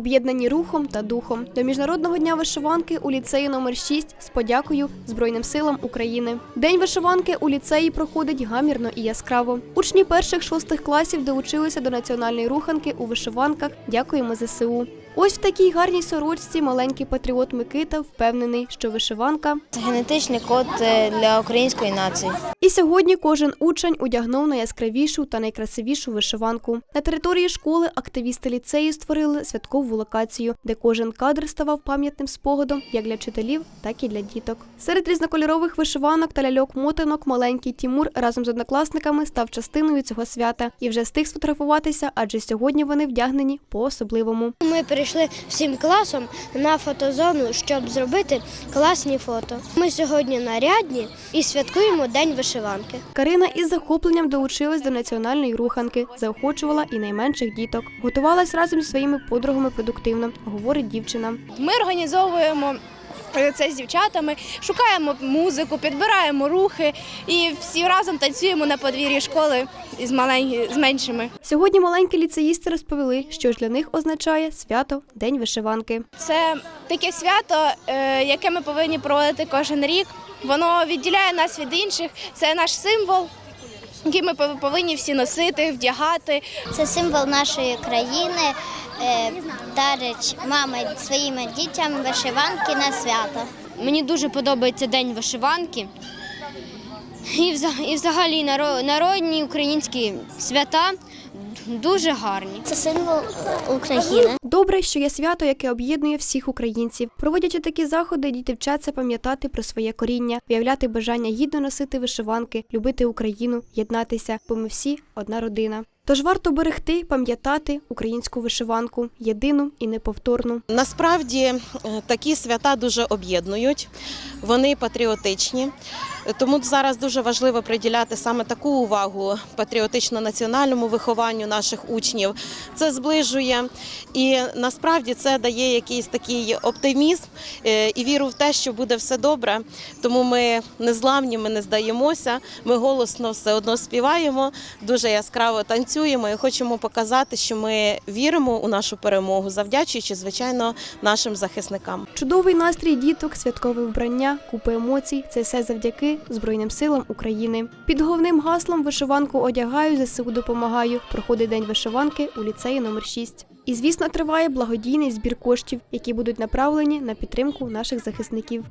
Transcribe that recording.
об'єднані рухом та духом. До міжнародного дня вишиванки у ліцеї номер 6 з подякою Збройним силам України. День вишиванки у ліцеї проходить гамірно і яскраво. Учні перших шостих класів долучилися до національної руханки у вишиванках. Дякуємо ЗСУ. Ось в такій гарній сорочці маленький патріот Микита впевнений, що вишиванка Це генетичний код е, для української нації. Сьогодні кожен учень одягнув найяскравішу та найкрасивішу вишиванку. На території школи активісти ліцею створили святкову локацію, де кожен кадр ставав пам'ятним спогадом як для вчителів, так і для діток. Серед різнокольорових вишиванок та ляльок-мотанок маленький Тімур разом з однокласниками став частиною цього свята і вже встиг сфотографуватися, адже сьогодні вони вдягнені по-особливому. Ми прийшли всім класом на фотозону, щоб зробити класні фото. Ми сьогодні нарядні і святкуємо День вишиванки. Карина із захопленням долучилась до національної руханки, заохочувала і найменших діток. Готувалась разом зі своїми подругами продуктивно, говорить дівчина. Ми організовуємо це з дівчатами, шукаємо музику, підбираємо рухи і всі разом танцюємо на подвір'ї школи з маленькі, з меншими. Сьогодні маленькі ліцеїсти розповіли, що ж для них означає свято День вишиванки. Це таке свято, е, яке ми повинні проводити кожен рік. Воно відділяє нас від інших. Це наш символ, який ми повинні всі носити, вдягати. Це символ нашої країни. е, Дарить мами своїм дітям вишиванки на свято. Мені дуже подобається День вишиванки. І вза- взагалі наро- народні українські свята дуже гарні. Це символ України. Добре, що є свято, яке об'єднує всіх українців. Проводячи такі заходи, діти вчаться пам'ятати про своє коріння, виявляти бажання гідно носити вишиванки, любити Україну, єднатися, бо ми всі одна родина. Тож варто берегти, пам'ятати українську вишиванку, єдину і неповторну. Насправді е, такі свята дуже об'єднують, вони патріотичні. Тому зараз дуже важливо приділяти саме таку увагу патріотично-національному вихованню наших учнів. Це зближує і насправді це дає якийсь такий оптимізм е, і віру в те, що буде все добре. Тому ми не зламні, ми не здаємося. Ми голосно все одно співаємо, дуже яскраво танцюємо і хочемо показати, що ми віримо у нашу перемогу, завдячуючи, звичайно, нашим захисникам. Чудовий настрій діток, святкове вбрання, купа емоцій це все Збройним силам України. Під головним гаслом вишиванку одягаю, ЗСУ допомагаю. Проходить день вишиванки у ліцеї номер 6. І звісно, триває благодійний збір коштів, які будуть направлені на підтримку наших захисників.